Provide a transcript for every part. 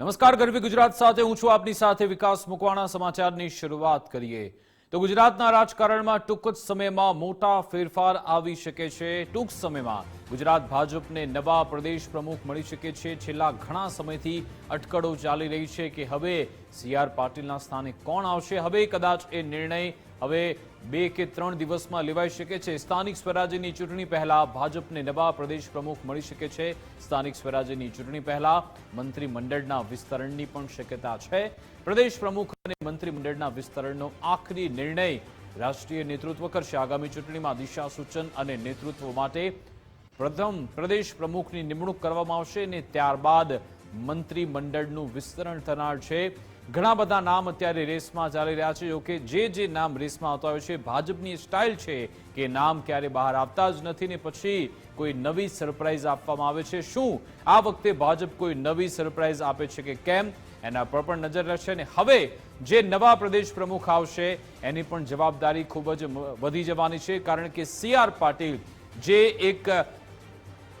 નમસ્કાર, ગરવી ગુજરાત સાથે હું છું આપની સાથે વિકાસ મુકવાણા. સમાચારની શરૂઆત કરીએ. તો ગુજરાતના રાજકારણમાં ટૂંક જ સમયમાં મોટા ફેરફાર આવી શકે છે. ટૂંક સમયમાં ગુજરાત ભાજપને નવા પ્રદેશ પ્રમુખ મળી શકે છે. છેલ્લા ઘણા સમયથી અટકળો ચાલી રહી છે કે હવે સી આર પાટીલના સ્થાને કોણ આવશે? હવે કદાચ એ નિર્ણય હવે બે કે ત્રણ દિવસમાં લેવાઈ શકે છે. સ્થાનિક સ્વરાજ્યની ચૂંટણી પહેલા ભાજપને નવા પ્રદેશ પ્રમુખ મળી શકે છે. સ્થાનિક સ્વરાજ્યની ચૂંટણી પહેલા મંત્રીમંડળના વિસ્તરણની પણ શક્યતા છે. પ્રદેશ પ્રમુખ અને મંત્રીમંડળના વિસ્તરણનો આખરી નિર્ણય રાષ્ટ્રીય નેતૃત્વ કરશે. આગામી ચૂંટણીમાં દિશા સૂચન અને નેતૃત્વ માટે પ્રથમ પ્રદેશ પ્રમુખની નિમણૂક કરવામાં આવશે અને ત્યારબાદ મંત્રીમંડળનું વિસ્તરણ થનાર છે. ઘણા બધા નામ અત્યારે રેસમાં ચાલી રહ્યા છે. જોકે જે જે નામ રેસમાં આવતા હોય છે, ભાજપની સ્ટાઇલ છે કે નામ ક્યારે બહાર આવતા જ નથી ને પછી કોઈ નવી સરપ્રાઇઝ આપવામાં આવે છે. શું આ વખતે ભાજપ કોઈ નવી સરપ્રાઇઝ આપે છે કે કેમ? એના પર પણ નજર રહેશે અને હવે જે નવા પ્રદેશ પ્રમુખ આવશે, એની પણ જવાબદારી ખૂબ જ વધી જવાની છે. કારણ કે સી પાટીલ જે એક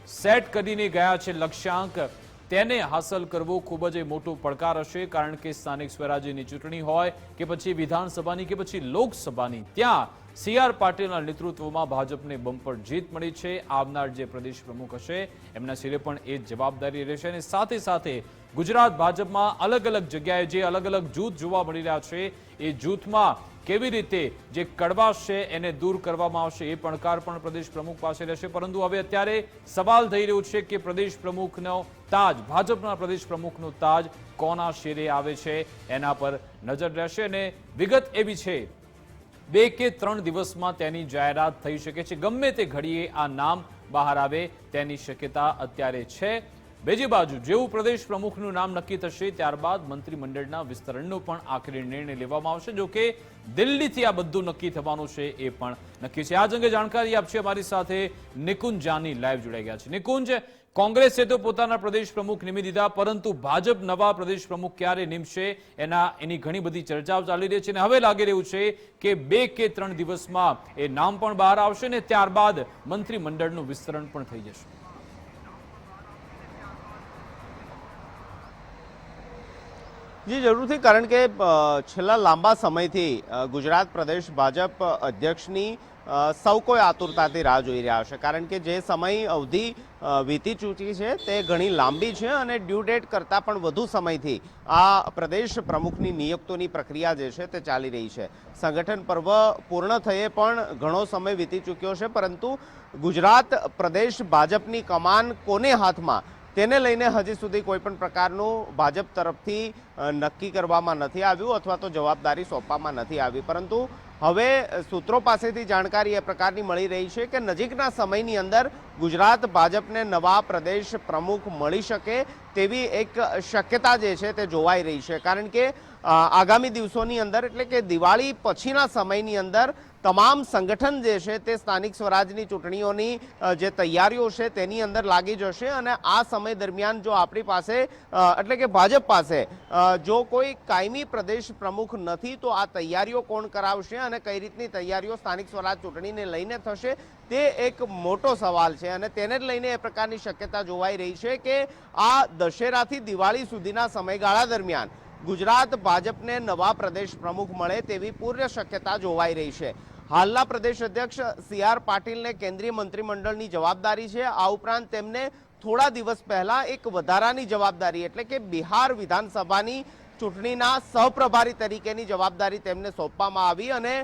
સેટ કરીને ગયા છે, લક્ષ્યાંક તેને હાંસલ કરવો ખૂબ જ મોટો પડકાર હશે, કારણ કે સ્થાનિક સ્વરાજ્યની ચૂંટણી હોય કે પછી વિધાનસભાની કે પછી લોકસભાની, ત્યાં સી આર પાટીલના નેતૃત્વમાં ભાજપને બમ્પર જીત મળી છે, આવનાર જે પ્રદેશ પ્રમુખ હશે, એમના સિરે પણ એ જવાબદારી રહેશે અને સાથે સાથે ગુજરાત ભાજપમાં અલગ અલગ જગ્યાએ જે અલગ અલગ જૂથ જોવા મળી રહ્યા છે, એ જૂથમાં કેવી રીતે જે કડવાશ છે એને દૂર કરવામાં આવશે એ પડકાર પણ પ્રદેશ પ્રમુખ પાસે રહેશે. પરંતુ હવે અત્યારે સવાલ થઈ રહ્યો છે કે પ્રદેશ પ્રમુખનો તાજ, ભાજપના પ્રદેશ પ્રમુખનો તાજ કોના શેરે આવે છે એના પર નજર રહેશે. અને વિગત એવી છે, બે કે ત્રણ દિવસમાં તેની જાહેરાત થઈ શકે છે. ગમે તે ઘડીએ આ નામ બહાર આવે, તેની શક્યતા અત્યારે છે. બીજી બાજુ જેવું પ્રદેશ પ્રમુખનું નામ નક્કી થશે, ત્યારબાદ મંત્રીમંડળના વિસ્તરણનો પણ આખરી નિર્ણય લેવામાં આવશે. જો કે દિલ્હીથી આ બધું નક્કી થવાનું છે એ પણ નક્કી છે. આ અંગે જાણકારી આપશે અમારી સાથે નિકુંજ જાની લાઈવ જોડાઈ ગયા છે. નિકુંજ, કોંગ્રેસે તો પોતાના પ્રદેશ પ્રમુખ નિમી દીધા, પરંતુ ભાજપ નવા પ્રદેશ પ્રમુખ ક્યારે નિમશે એના, એની ઘણી બધી ચર્ચાઓ ચાલી રહી છે અને હવે લાગી રહ્યું છે કે બે કે ત્રણ દિવસમાં એ નામ પણ બહાર આવશે ને ત્યારબાદ મંત્રીમંડળનું વિસ્તરણ પણ થઈ જશે. જી, જરૂરથી, કારણ કે છેલ્લા લાંબા સમયથી ગુજરાત પ્રદેશ ભાજપ અધ્યક્ષની સૌ કોઈ આતુરતાથી રાહ જોઈ રહ્યા છે. કારણ કે જે સમય અવધિ વીતી ચૂકી છે, તે ઘણી લાંબી છે અને ડ્યુ ડેટ કરતાં પણ વધુ સમયથી આ પ્રદેશ પ્રમુખની નિયુક્તોની પ્રક્રિયા જે છે, તે ચાલી રહી છે. સંગઠન પર્વ પૂર્ણ થયે પણ ઘણો સમય વીતી ચૂક્યો છે, પરંતુ ગુજરાત પ્રદેશ ભાજપની કમાન કોને હાથમાં? તેને લઈને હજી સુધી કોઈ પણ પ્રકારનું ભાજપ તરફથી નક્કી કરવામાં નથી આવ્યું અથવા તો જવાબદારી સોંપવામાં નથી આવી. પરંતુ હવે સૂત્રો પાસેથી જાણકારી એ પ્રકારની મળી રહી છે કે નજીકના સમયની અંદર ગુજરાત ભાજપને નવા પ્રદેશ પ્રમુખ મળી શકે તેવી એક શક્યતા જે છે તે જોવાઈ રહી છે. કારણ કે આગામી દિવસોની અંદર એટલે કે દિવાળી પછીના સમયની અંદર તમામ સંગઠન જે છે તે સ્થાનિક સ્વરાજની ચૂંટણીઓની જે તૈયારીઓ છે તેની અંદર લાગી જશે અને આ સમય દરમિયાન જો આપણી પાસે એટલે કે ભાજપ પાસે જો કોઈ કાયમી પ્રદેશ પ્રમુખ નથી તો આ તૈયારીઓ કોણ કરાવશે અને કઈ રીતની તૈયારીઓ સ્થાનિક સ્વરાજ ચૂંટણીને લઈને થશે તે એક મોટો સવાલ છે અને તેને જ લઈને એ પ્રકારની શક્યતા જોવાઈ રહી છે કે આ દશેરાથી દિવાળી સુધીના સમયગાળા દરમિયાન ગુજરાત ભાજપને નવા પ્રદેશ પ્રમુખ મળે તેવી પૂર્ણ શક્યતા જોવાઈ રહી છે. હાલના પ્રદેશ અધ્યક્ષ સી આર પાટીલને કેન્દ્રીય મંત્રીમંડળની જવાબદારી છે. આ ઉપરાંત તેમને થોડા દિવસ પહેલા એક વધારાની જવાબદારી એટલે કે બિહાર વિધાનસભાની ચૂંટણીના સહપ્રભારી તરીકેની જવાબદારી તેમને સોંપવામાં આવી અને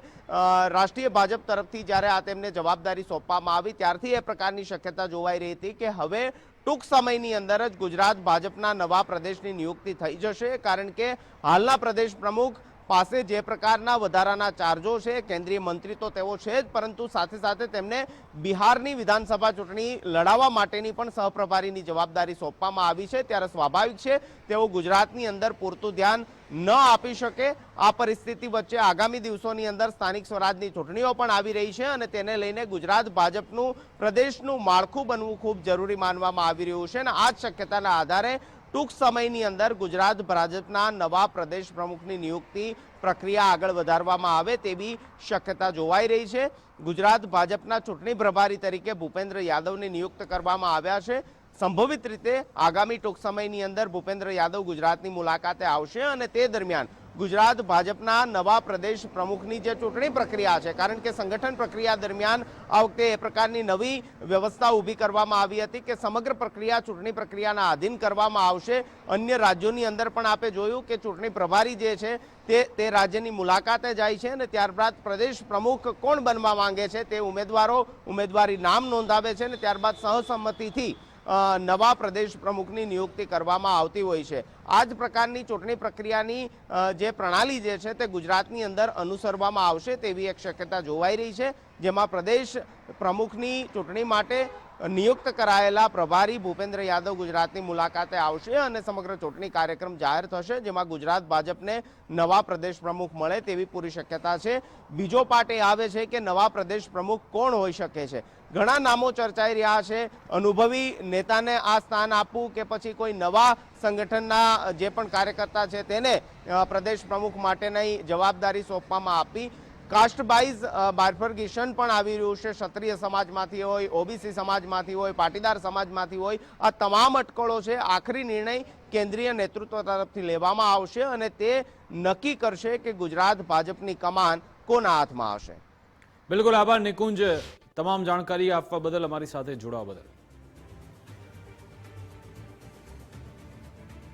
રાષ્ટ્રીય ભાજપ તરફથી જ્યારે આ તેમને જવાબદારી સોંપવામાં આવી, ત્યારથી એ પ્રકારની શક્યતા જોવાઈ રહી હતી કે હવે ટૂંક સમયની અંદર જ ગુજરાત ભાજપના નવા પ્રદેશની નિયુક્તિ થઈ જશે. કારણ કે હાલના પ્રદેશ પ્રમુખ પાસે જે પ્રકારના વધારાના ચાર્જો છે, કેન્દ્રીય મંત્રી તો તેઓ છે જ, પરંતુ સાથે સાથે તેમને બિહારની વિધાનસભા ચૂંટણી લડાવવા માટેની પણ સહપ્રભારીની જવાબદારી સોંપવામાં આવી છે. ત્યારે સ્વાભાવિક છે, તેઓ ગુજરાતની અંદર પૂરતું ધ્યાન ન આપી શકે. આ પરિસ્થિતિ વચ્ચે આગામી દિવસોની અંદર સ્થાનિક સ્વરાજની ચૂંટણીઓ પણ આવી રહી છે અને તેને લઈને ગુજરાત ભાજપનું, પ્રદેશનું માળખું બનવું ખૂબ જરૂરી માનવામાં આવી રહ્યું છે અને આ જ શક્યતાના આધારે ટૂંક સમયની અંદર ગુજરાત ભાજપના નવા પ્રદેશ પ્રમુખની નિયુક્તિ પ્રક્રિયા આગળ વધારવામાં આવે તેવી શક્યતા જોવાઈ રહી છે. ગુજરાત ભાજપના ચૂંટણી પ્રભારી તરીકે ભૂપેન્દ્ર યાદવને નિયુક્ત કરવામાં આવ્યા છે. સંભવિત રીતે આગામી ટૂંક સમયની અંદર ભૂપેન્દ્ર યાદવ ગુજરાતની મુલાકાતે આવશે અને તે દરમિયાન ગુજરાત ભાજપના નવા પ્રદેશ પ્રમુખની જે ચૂંટણી પ્રક્રિયા છે, કારણ કે સંગઠન પ્રક્રિયા દરમિયાન આ વખતે એ પ્રકારની નવી વ્યવસ્થા ઊભી કરવામાં આવી હતી કે સમગ્ર પ્રક્રિયા ચૂંટણી પ્રક્રિયાના આધીન કરવામાં આવશે. અન્ય રાજ્યોની અંદર પણ આપે જોયું કે ચૂંટણી પ્રભારી જે છે તે તે રાજ્યની મુલાકાતે જાય છે અને ત્યારબાદ પ્રદેશ પ્રમુખ કોણ બનવા માંગે છે તે ઉમેદવારો, ઉમેદવારી નામ નોંધાવે છે અને ત્યારબાદ સહસંમતિથી નવા પ્રદેશ પ્રમુખની નિયુક્તિ કરવામાં આવતી હોય છે. આ જ પ્રકારની ચૂંટણી પ્રક્રિયાની જે પ્રણાલી જે છે તે ગુજરાતની અંદર અનુસરવામાં આવશે તેવી એક શક્યતા જોવાઈ રહી છે. જેમાં પ્રદેશ પ્રમુખની ચૂંટણી માટે નિયુક્ત કરાયેલા પ્રભારી ભૂપેન્દ્ર યાદવ ગુજરાતની મુલાકાતે આવશે અને સમગ્ર ચૂંટણી કાર્યક્રમ જાહેર થશે, જેમાં ગુજરાત ભાજપને નવા પ્રદેશ પ્રમુખ મળે તેવી પૂરી શક્યતા છે. બીજો પાર્ટ એ આવે છે કે નવા પ્રદેશ પ્રમુખ કોણ હોઈ શકે છે? ઘણા નામો ચર્ચાઈ રહ્યા છે. અનુભવી નેતાને આ સ્થાન આપવું કે પછી કોઈ નવા સંગઠનના જે પણ કાર્યકર્તા છે તેને પ્રદેશ પ્રમુખ માટેની જવાબદારી સોંપવામાં આપી કાસ્ટ વાઇઝ બાયફર્ગેશન પણ આવી રહ્યું છે. ક્ષત્રિય સમાજમાંથી હોય, ઓબીસી સમાજમાંથી હોય, પાટીદાર સમાજમાંથી હોય, આ તમામ અટકળો છે. આખરી નિર્ણય કેન્દ્રીય નેતૃત્વ તરફથી લેવામાં આવશે અને તે નક્કી કરશે કે ગુજરાત ભાજપની કમાન કોના હાથમાં હશે. બિલકુલ આભાર નિકુંજ. તમામ જાણકારી આપવા બદલ અમારી સાથે જોડાવા બદલ.